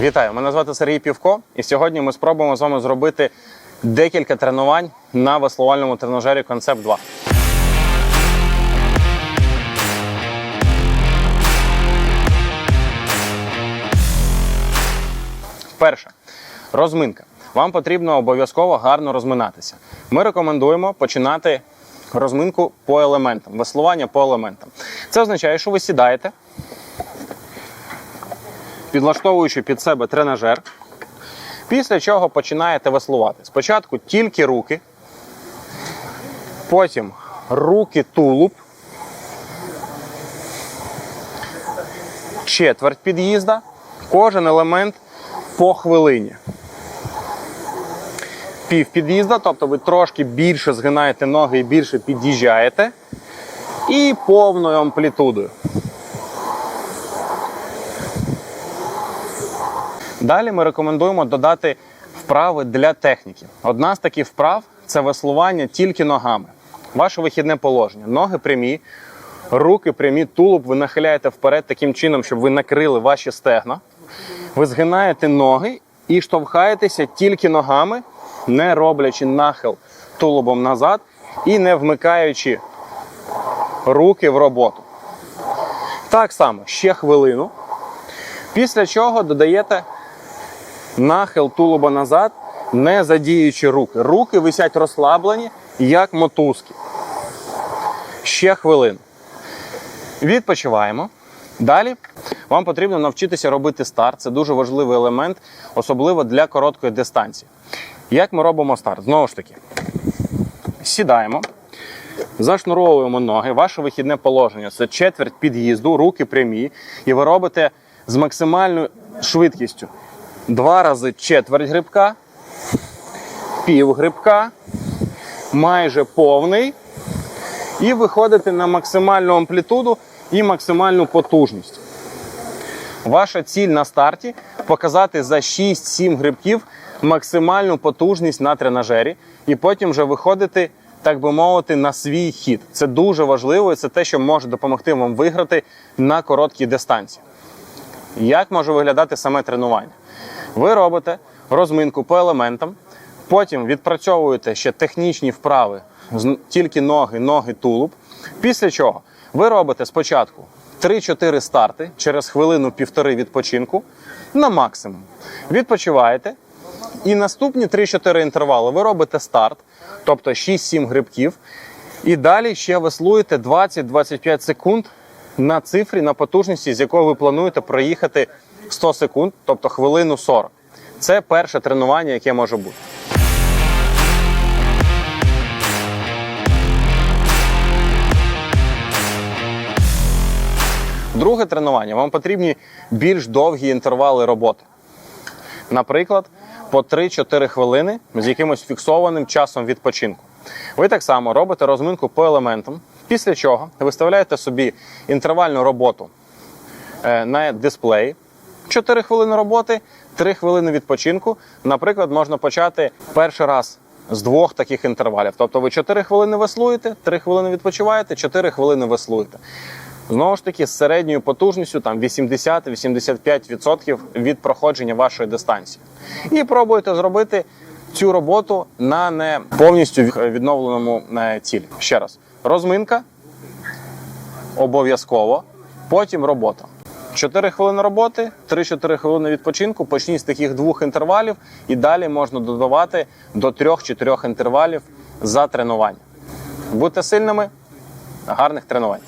Вітаю! Мене звати Сергій Півко, і сьогодні ми спробуємо з вами зробити декілька тренувань на веслувальному тренажері Концепт 2. Перше. Розминка. Вам потрібно обов'язково гарно розминатися. Ми рекомендуємо починати розминку по елементам, веслування по елементам. Це означає, що ви сідаєте, підлаштовуючи під себе тренажер, після чого починаєте веслувати. Спочатку тільки руки, потім руки тулуб, четверть під'їзда, кожен елемент по хвилині. Пів під'їзда, тобто ви трошки більше згинаєте ноги і більше під'їжджаєте. І повною амплітудою. Далі ми рекомендуємо додати вправи для техніки. Одна з таких вправ це веслування тільки ногами. Ваше вихідне положення. Ноги прямі, руки прямі, тулуб ви нахиляєте вперед таким чином, щоб ви накрили ваші стегна. Ви згинаєте ноги і штовхаєтеся тільки ногами, не роблячи нахил тулубом назад і не вмикаючи руки в роботу. Так само ще хвилину. Після чого додаєте нахил тулуба назад, не задіючи руки. Руки висять розслаблені, як мотузки. Ще хвилину. Відпочиваємо. Далі вам потрібно навчитися робити старт. Це дуже важливий елемент, особливо для короткої дистанції. Як ми робимо старт? Знову ж таки, сідаємо, зашнуровуємо ноги, ваше вихідне положення це четверть під'їзду, руки прямі, і ви робите з максимальною швидкістю. Два рази четверть грибка, пів грибка, майже повний. І виходите на максимальну амплітуду і максимальну потужність. Ваша ціль на старті показати за 6-7 грибків максимальну потужність на тренажері, і потім вже виходити, так би мовити, на свій хід. Це дуже важливо, і це те, що може допомогти вам виграти на короткій дистанції. Як може виглядати саме тренування? Ви робите розминку по елементам, потім відпрацьовуєте ще технічні вправи, тільки ноги, ноги, тулуб. Після чого ви робите спочатку 3-4 старти через хвилину-півтори відпочинку на максимум. Відпочиваєте. І наступні 3-4 інтервали ви робите старт, тобто 6-7 грибків. І далі ще веслуєте 20-25 секунд на цифрі, на потужності, з якою ви плануєте проїхати 100 секунд, тобто хвилину 40. Це перше тренування, яке може бути. Друге тренування. Вам потрібні більш довгі інтервали роботи. Наприклад, по 3-4 хвилини з якимось фіксованим часом відпочинку. Ви так само робите розминку по елементам, після чого виставляєте собі інтервальну роботу е, на дисплеї. 4 хвилини роботи, 3 хвилини відпочинку. Наприклад, можна почати перший раз з двох таких інтервалів. Тобто ви 4 хвилини веслуєте, 3 хвилини відпочиваєте, 4 хвилини веслуєте. Знову ж таки, з середньою потужністю там 80-85% від проходження вашої дистанції. І пробуйте зробити цю роботу на не повністю відновленому е, цілі. Ще раз, розминка обов'язково, потім робота. 4 хвилини роботи, 3-4 хвилини відпочинку. Почніть з таких двох інтервалів, і далі можна додавати до 3-4 інтервалів за тренування. Будьте сильними, гарних тренувань!